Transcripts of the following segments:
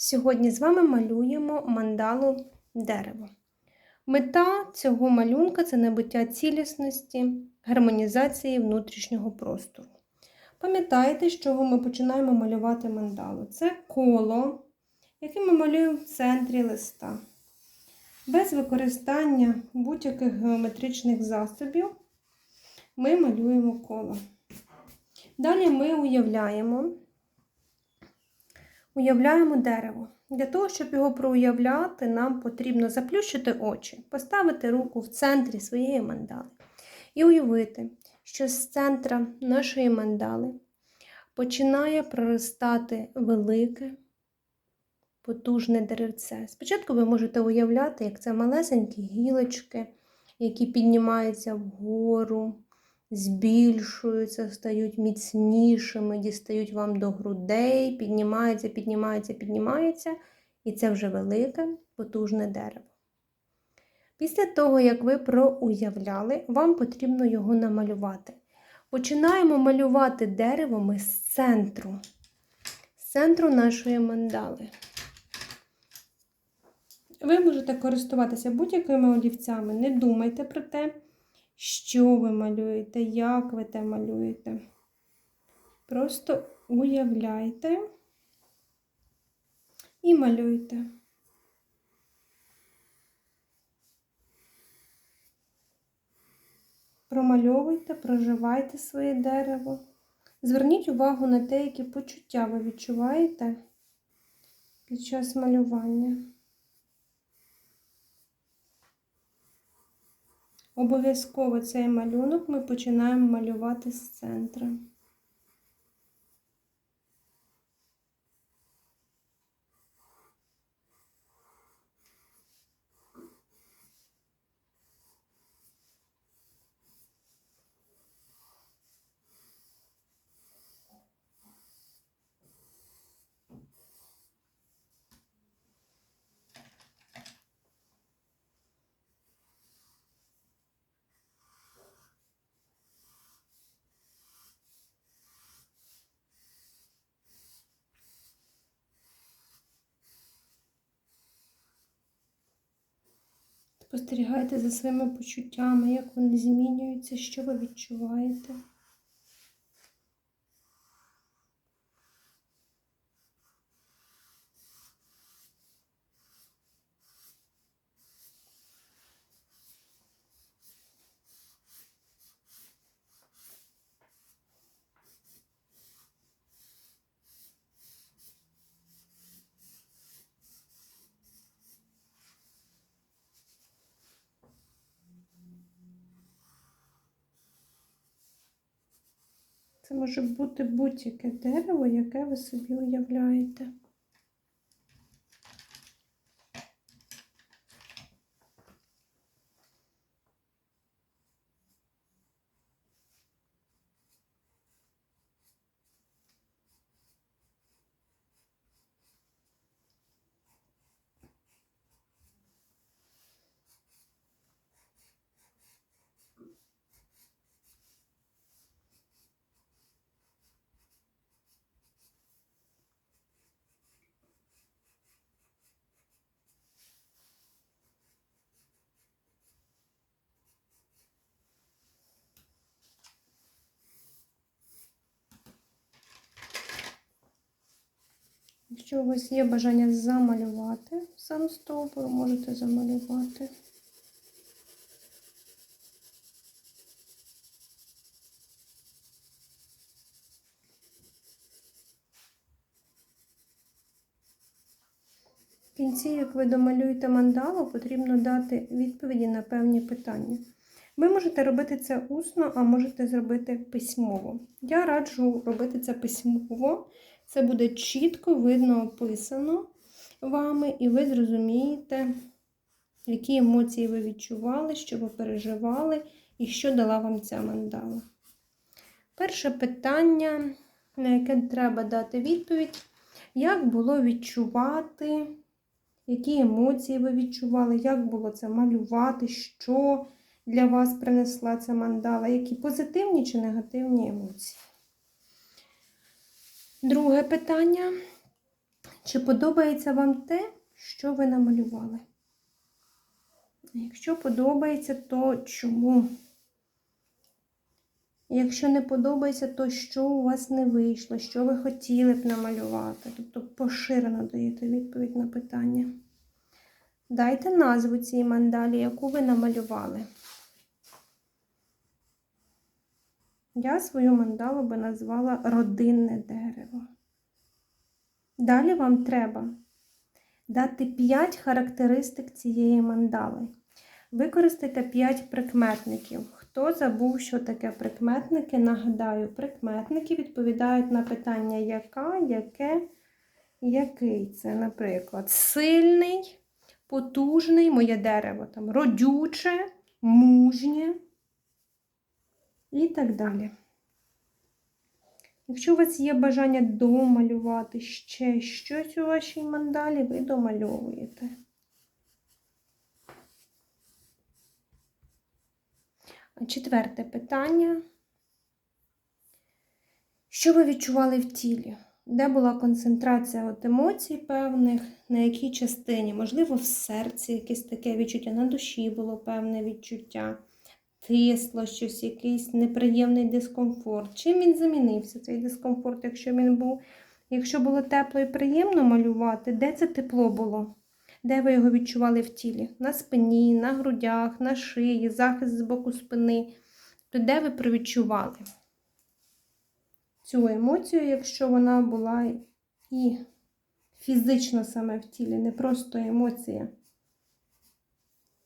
Сьогодні з вами малюємо мандалу дерево. Мета цього малюнка це набуття цілісності, гармонізації внутрішнього простору. Пам'ятайте, з чого ми починаємо малювати мандалу. Це коло, яке ми малюємо в центрі листа. Без використання будь-яких геометричних засобів ми малюємо коло. Далі ми уявляємо, уявляємо дерево. Для того, щоб його проуявляти, нам потрібно заплющити очі, поставити руку в центрі своєї мандали і уявити, що з центра нашої мандали починає проростати велике, потужне деревце. Спочатку ви можете уявляти, як це малесенькі гілочки, які піднімаються вгору, збільшуються, стають міцнішими, дістають вам до грудей, піднімаються, піднімаються, піднімаються, і це вже велике, потужне дерево. Після того, як ви проуявляли, вам потрібно його намалювати. Починаємо малювати дерево ми з центру, з центру нашої мандали. Ви можете користуватися будь-якими олівцями. Не думайте про те, що ви малюєте, як ви те малюєте. Просто уявляйте і малюйте. Промальовуйте, проживайте своє дерево. Зверніть увагу на те, які почуття ви відчуваєте під час малювання. Обов'язково цей малюнок ми починаємо малювати з центра. Спостерігайте за своїми почуттями, як вони змінюються, що ви відчуваєте. Це може бути будь-яке дерево, яке ви собі уявляєте. Якщо у вас є бажання замалювати сам стовп, ви можете замалювати. В кінці, як ви домалюєте мандалу, потрібно дати відповіді на певні питання. Ви можете робити це усно, а можете зробити письмово. Я раджу робити це письмово. Це буде чітко видно описано вами, і ви зрозумієте, які емоції ви відчували, що ви переживали, і що дала вам ця мандала. Перше питання, на яке треба дати відповідь, як було відчувати, які емоції ви відчували, як було це малювати, що для вас принесла ця мандала, які позитивні чи негативні емоції. Друге питання. Чи подобається вам те, що ви намалювали? Якщо подобається, то чому? Якщо не подобається, то що у вас не вийшло, що ви хотіли б намалювати? Тобто поширено даєте відповідь на питання. Дайте назву цій мандалі, яку ви намалювали. Я свою мандалу би назвала родинне дерево. Далі вам треба дати 5 характеристик цієї мандали. Використайте 5 прикметників. Хто забув, що таке прикметники? Нагадаю, прикметники відповідають на питання яка, яке, який. Це, наприклад, сильний, потужний, моє дерево, там, родюче, мужнє і так далі. Якщо у вас є бажання домалювати ще щось у вашій мандалі, ви домальовуєте. Четверте питання. Що ви відчували в тілі? Де була концентрація от емоцій певних, на якій частині? Можливо, в серці якесь таке відчуття, на душі було певне відчуття, тисло щось, якийсь неприємний дискомфорт. Чим він замінився, цей дискомфорт, якщо він був? Якщо було тепло і приємно малювати, де це тепло було? Де ви його відчували в тілі? На спині, на грудях, на шиї, захист з боку спини. То де ви провідчували цю емоцію, якщо вона була і фізично саме в тілі, не просто емоція,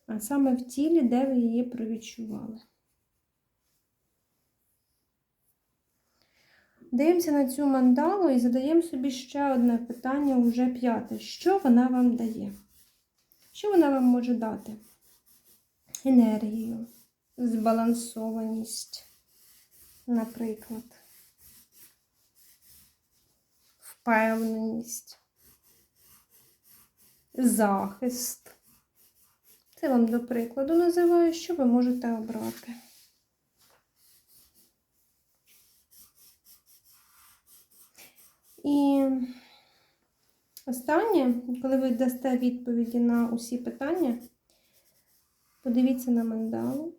а саме в тілі, де ви її провідчували. Дивимося на цю мандалу і задаємо собі ще одне питання, вже п'яте. Що вона вам дає? Що вона вам може дати? Енергію, збалансованість, наприклад, впевненість, захист. Це вам до прикладу називаю, що ви можете обрати. І останнє, коли ви дасте відповіді на усі питання, подивіться на мандалу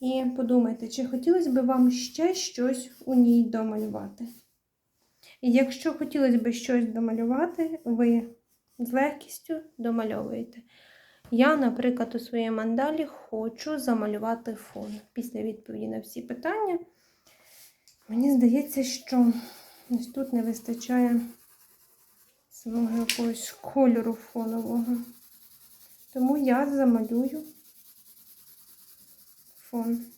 і подумайте, чи хотілося б вам ще щось у ній домалювати. І якщо хотілося б щось домалювати, ви з легкістю домальовуєте. Я, наприклад, у своїй мандалі хочу замалювати фон. Після відповіді на всі питання. Мені здається, що ось тут не вистачає самого якогось кольору фонового. Тому я замалюю фон.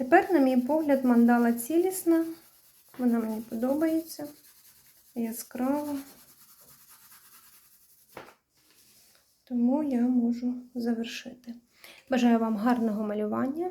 Тепер, на мій погляд, мандала цілісна. Вона мені подобається. Яскрава. Тому я можу завершити. Бажаю вам гарного малювання.